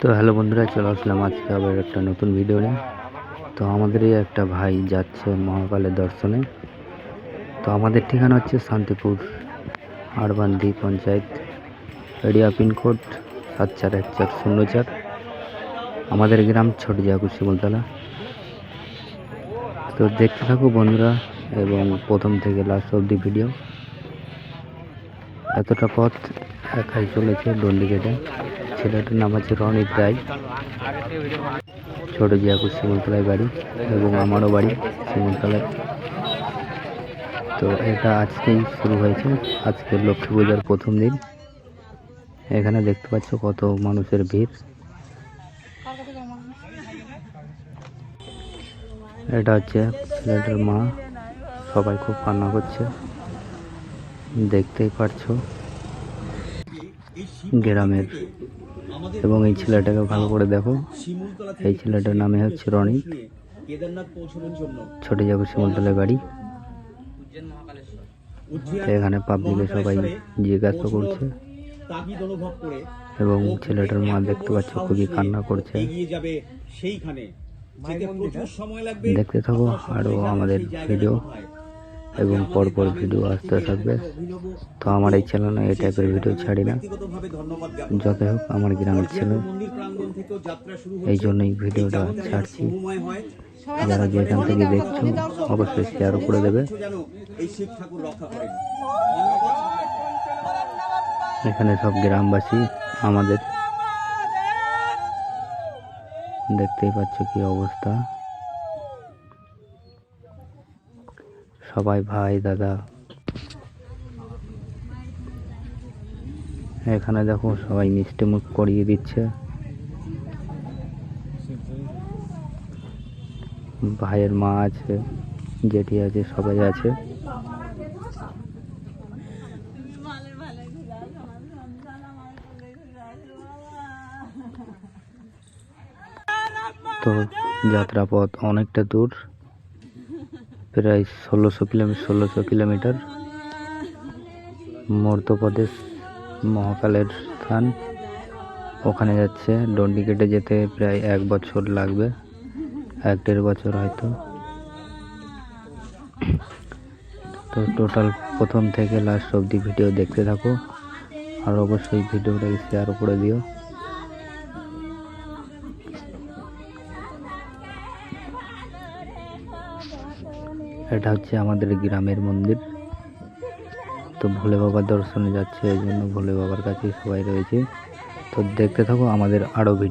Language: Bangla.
তো হ্যালো বন্ধুরা, চলে আসলাম আজকে আবার একটা নতুন ভিডিও নিয়ে। তো আমাদেরই একটা ভাই যাচ্ছে মহাকালের দর্শনে। তো আমাদের ঠিকানা হচ্ছে শান্তিপুর আরবান্দি পঞ্চায়েত, এরিয়া পিনকোড সাত চার এক চার শূন্য চার। আমাদের গ্রাম ছোট জাগু শিমুলতলা তো দেখতে থাকো বন্ধুরা, এবং প্রথম থেকে লাস্ট অবধি ভিডিও এতটা পথ একাই চলেছে ডন্ডি কেটে। ছেলেটার নাম আছে রনিত রায়। ছোট জিয়াপুর শিমুলতলায় বাড়ি এবং আমারও বাড়ি শিমুলতলায়। তো এটা আজকেই শুরু হয়েছে। আজকে লক্ষ্মী পূজার প্রথম দিন। এখানে দেখতে পাচ্ছ কত মানুষের ভিড়। এটা হচ্ছে ছেলেটার মা। সবাই খুব কান্না করছে। দেখতেই পারছ। গ্রামের এবং এই ছেলেটাকে ভালো করে দেখো। এই ছেলেটার নামে হচ্ছে রনি কেদারনাথ পৌঁছানোর জন্য। ছোট যাব শিমলতলায় বাড়ি। এখানে পাবলিকে সবাই জিজ্ঞাসা করছে। এবং ছেলেটার মা দেখতে পাচ্ছ খুবই কান্না করছে। এগিয়ে যাবে সেইখানে। যেতে প্রচুর সময় লাগবে। দেখতে থাকো আরও আমাদের ভিডিও এবং পরপর ভিডিও আসতে থাকবে। তো আমার এই চ্যানেলে এই টাইপের ভিডিও ছাড়ি না। যতই হোক আমার গ্রামের ছেলে যাত্রা শুরু এই ভিডিওটা ছাড়ছি। যারা যেখান থেকে দেখছ, অবশ্যই শেয়ারও করে দেবে। এই এখানে সব গ্রামবাসী আমাদের। দেখতেই পাচ্ছ কি অবস্থা। সবাই ভাই, দাদা। এখানে দেখো সবাই মিষ্টি মুখ করিয়ে দিচ্ছে। ভাইয়ের মা আছে, জেঠি আছে, সবাই আছে। তো যাত্রাপথ অনেকটা দূর। প্রায় ষোলোশো কিলোমিটার ষোলোশো কিলোমিটার মধ্যপ্রদেশ মহাকালের স্থান। ওখানে যাচ্ছে। ডন্ডি কেটে যেতে প্রায় এক বছর লাগবে। এক দেড় বছর হয়তো। তো টোটাল প্রথম থেকে লাস্ট অবধি ভিডিও দেখতে থাকো। আর অবশ্যই ভিডিওটাকে শেয়ার করে দিও। এটা হচ্ছে আমাদের গ্রামের মন্দির। তো ভোলে বাবার দর্শনে যাচ্ছে, এই জন্য ভোলে বাবার কাছে সবাই রয়েছে। তো দেখতে থাকো আমাদের আরও ভিডিও।